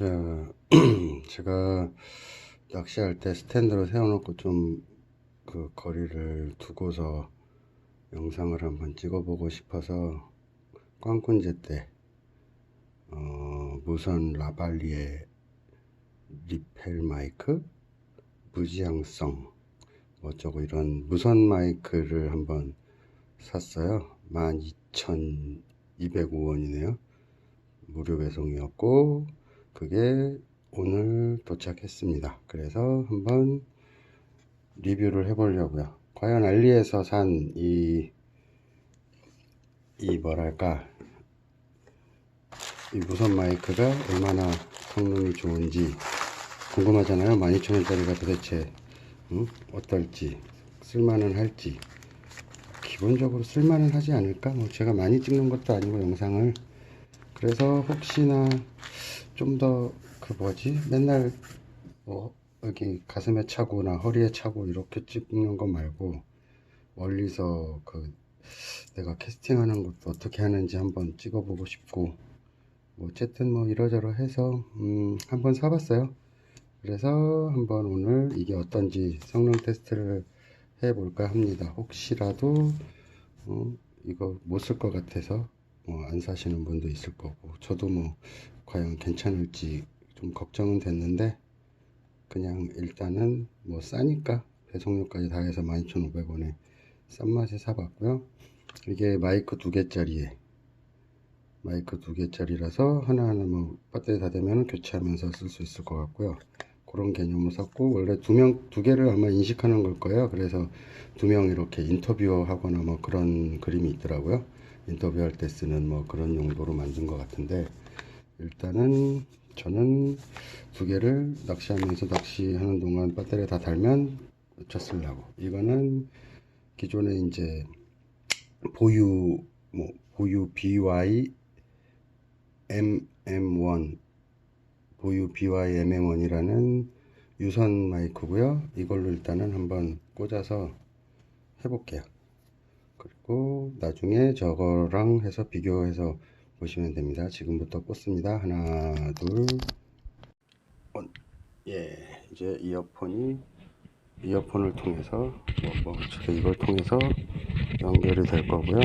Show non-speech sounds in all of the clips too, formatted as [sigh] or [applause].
자, [clears throat] 제가 낚시할 때 스탠드로 세워놓고 좀 그 거리를 두고서 영상을 한번 찍어보고 싶어서 꽝꾼제 때 어, 무선 라발리에 리펠 마이크 무지향성 뭐 어쩌고 이런 무선 마이크를 한번 샀어요. 12,205원이네요. 무료 배송이었고 그게 오늘 도착했습니다. 그래서 한번 리뷰를 해 보려고요. 과연 알리에서 산 이, 이 뭐랄까, 이 무선 마이크가 얼마나 성능이 좋은지 궁금하잖아요. 12,000원짜리가 도대체 응? 어떨지, 쓸만은 할지. 기본적으로 쓸만은 하지 않을까? 뭐 제가 많이 찍는 것도 아니고 영상을. 그래서 혹시나 좀 더 그 뭐지? 맨날 뭐 여기 가슴에 차고나 허리에 차고 이렇게 찍는 거 말고 멀리서 그 내가 캐스팅하는 것도 어떻게 하는지 한번 찍어보고 싶고 뭐 어쨌든 뭐 이러저러 해서 음 한번 사봤어요. 그래서 한번 오늘 이게 어떤지 성능 테스트를 해볼까 합니다. 혹시라도 어, 이거 못 쓸 것 같아서 뭐 안 사시는 분도 있을 거고. 저도 뭐 과연 괜찮을지 좀 걱정은 됐는데 그냥 일단은 뭐 싸니까 배송료까지 다 해서 12,500원에 싼 맛에 사봤고요. 이게 마이크 두 개짜리에 마이크 두 개짜리라서 하나하나 뭐 배터리 다 되면 교체하면서 쓸 수 있을 것 같고요. 그런 개념으로 샀고 원래 두 명 두 개를 아마 인식하는 걸 거예요. 그래서 두 명 이렇게 인터뷰 하거나 뭐 그런 그림이 있더라고요 인터뷰할 때 쓰는 뭐 그런 용도로 만든 것 같은데 일단은 저는 두 개를 낚시하면서 낚시하는 동안 배터리 다 달면 쳐 쓰려고. 이거는 기존에 이제 보유 뭐 보유 BY MM1 보유 BY MM1이라는 유선 마이크고요. 이걸로 일단은 한번 꽂아서 해볼게요 그리고 나중에 저거랑 해서 비교해서 보시면 됩니다. 지금부터 꽂습니다. 하나, 둘, 원. 예, 이제 이어폰이 이어폰을 통해서 뭐, 뭐 이걸 통해서 연결이 될 거고요.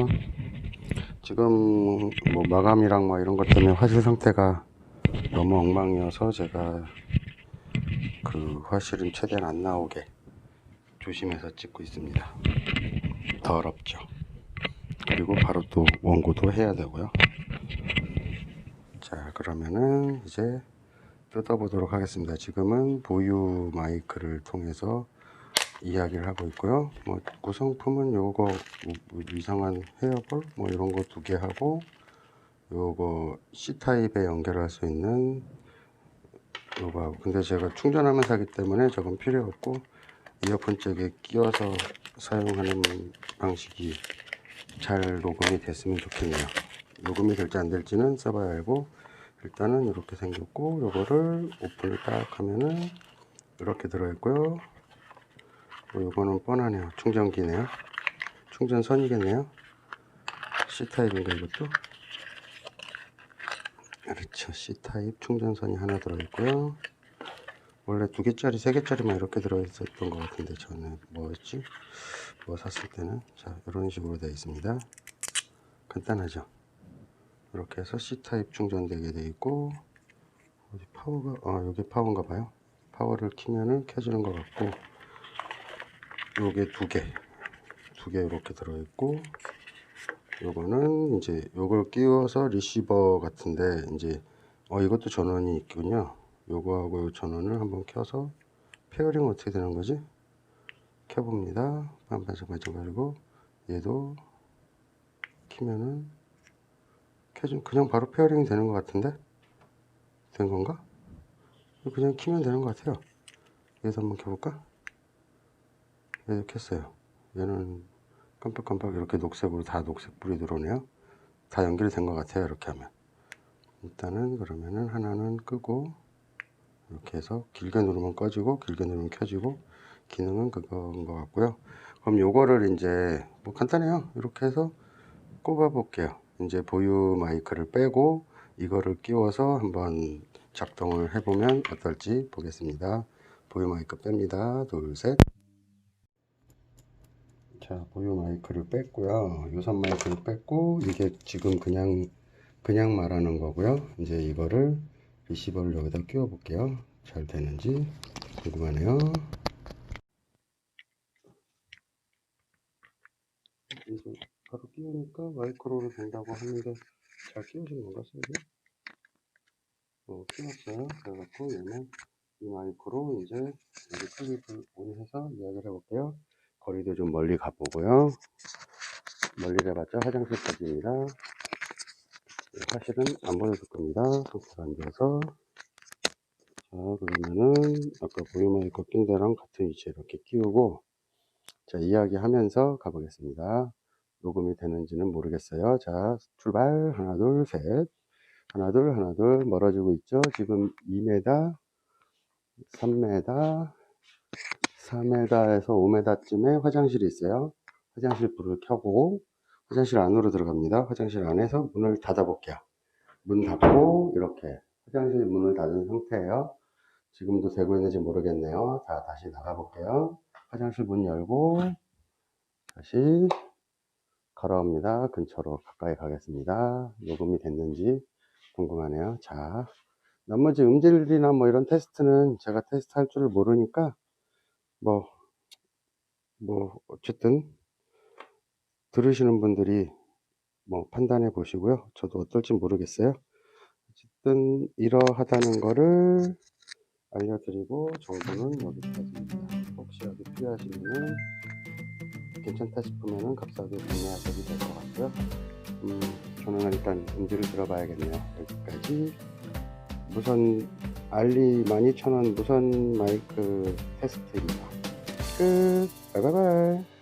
지금 뭐 마감이랑 뭐 이런 것 때문에 화실 상태가 너무 엉망이어서 제가 그 화실은 최대한 안 나오게 조심해서 찍고 있습니다. 더럽죠. 그리고 바로 또 원고도 해야 되고요. 자 그러면은 이제 뜯어보도록 하겠습니다. 지금은 보유 마이크를 통해서 이야기를 하고 있고요. 뭐 구성품은 요거 뭐 이상한 헤어볼 뭐 이런 거 두 개 하고 요거 C 타입에 연결할 수 있는 요거 하고 근데 제가 충전하면서 하기 때문에 저건 필요 없고 이어폰 쪽에 끼워서 사용하는 방식이 잘 녹음이 됐으면 좋겠네요. 녹음이 될지 안 될지는 써봐야 알고 일단은 이렇게 생겼고 요거를 오픈을 딱 하면은 이렇게 들어있고요. 요거는 뻔하네요. 충전기네요. 충전선이겠네요. C타입인가 이것도? 그렇죠. C타입 충전선이 하나 들어있고요. 원래 두 개짜리, 세 개짜리만 이렇게 들어있었던 것 같은데 저는 뭐였지? 뭐 샀을 때는 자 이런 식으로 되어 있습니다. 간단하죠? 이렇게 해서 C타입 충전되게 되어 있고 어디 파워가 아 여기 파워인가 봐요. 파워를 키면은 켜지는 것 같고 요게 두 개, 두 개 이렇게 들어있고 요거는 이제 요걸 끼워서 리시버 같은데 이제 어 이것도 전원이 있군요. 요거하고 요 전원을 한번 켜서 페어링 어떻게 되는 거지? 켜봅니다. 반반짝 반짝거리고 얘도 키면은 켜진 그냥 바로 페어링이 되는 것 같은데 된 건가? 그냥 키면 되는 것 같아요. 얘도 한번 켜볼까? 얘도 켰어요. 얘는 깜빡깜빡 이렇게 녹색으로 다 녹색 불이 들어오네요. 다 연결이 된 것 같아요. 이렇게 하면 일단은 그러면은 하나는 끄고 이렇게 해서 길게 누르면 꺼지고 길게 누르면 켜지고 기능은 그거인 것 같고요. 그럼 요거를 이제 뭐 간단해요. 이렇게 해서 꼽아 볼게요. 이제 보유 마이크를 빼고 이거를 끼워서 한번 작동을 해보면 어떨지 보겠습니다. 보유 마이크 뺍니다. 둘, 셋. 자, 보유 마이크를 뺐고요. 유선 마이크를 뺐고, 이게 지금 그냥, 그냥 말하는 거고요. 이제 이거를 리시버를 여기다 끼워 볼게요. 잘 되는지 궁금하네요. 바로 끼우니까 마이크로로 된다고 하는데 잘 끼우신 건가, 쌤이? 어, 끼웠어요. 그래갖고 얘는 이 마이크로 이제 여기 클립을 온해서 이야기를 해볼게요. 거리도 좀 멀리 가보고요. 멀리 해봤자 화장실까지입니다. 네, 사실은 안 보여줄 겁니다. 상태가 안 좋아서. 자, 그러면은 아까 보유 마이크 낀 데랑 같은 위치에 이렇게 끼우고 자, 이야기하면서 가보겠습니다. 녹음이 되는지는 모르겠어요. 자, 출발. 하나, 둘, 셋. 하나, 둘, 하나, 둘. 멀어지고 있죠? 지금 2m, 3m, 4m에서 5m쯤에 화장실이 있어요. 화장실 불을 켜고 화장실 안으로 들어갑니다. 화장실 안에서 문을 닫아 볼게요. 문 닫고 이렇게 화장실 문을 닫은 상태예요. 지금도 되고 있는지 모르겠네요. 자, 다시 나가 볼게요. 화장실 문 열고 다시 걸어옵니다. 근처로 가까이 가겠습니다. 녹음이 됐는지 궁금하네요. 자, 나머지 음질이나 뭐 이런 테스트는 제가 테스트 할 줄을 모르니까 뭐, 뭐, 어쨌든 들으시는 분들이 뭐 판단해 보시고요. 저도 어떨지 모르겠어요. 어쨌든 이러하다는 거를 알려드리고 정보는 여기까지입니다. 혹시라도 필요하시면은 괜찮다 싶으면은 값싸게 구매하셔도 될 것 같고요. 음, 저는 일단 음질을 들어봐야겠네요. 여기까지 무선 알리 12,000원 무선 마이크 테스트입니다. 끝. 바이바이.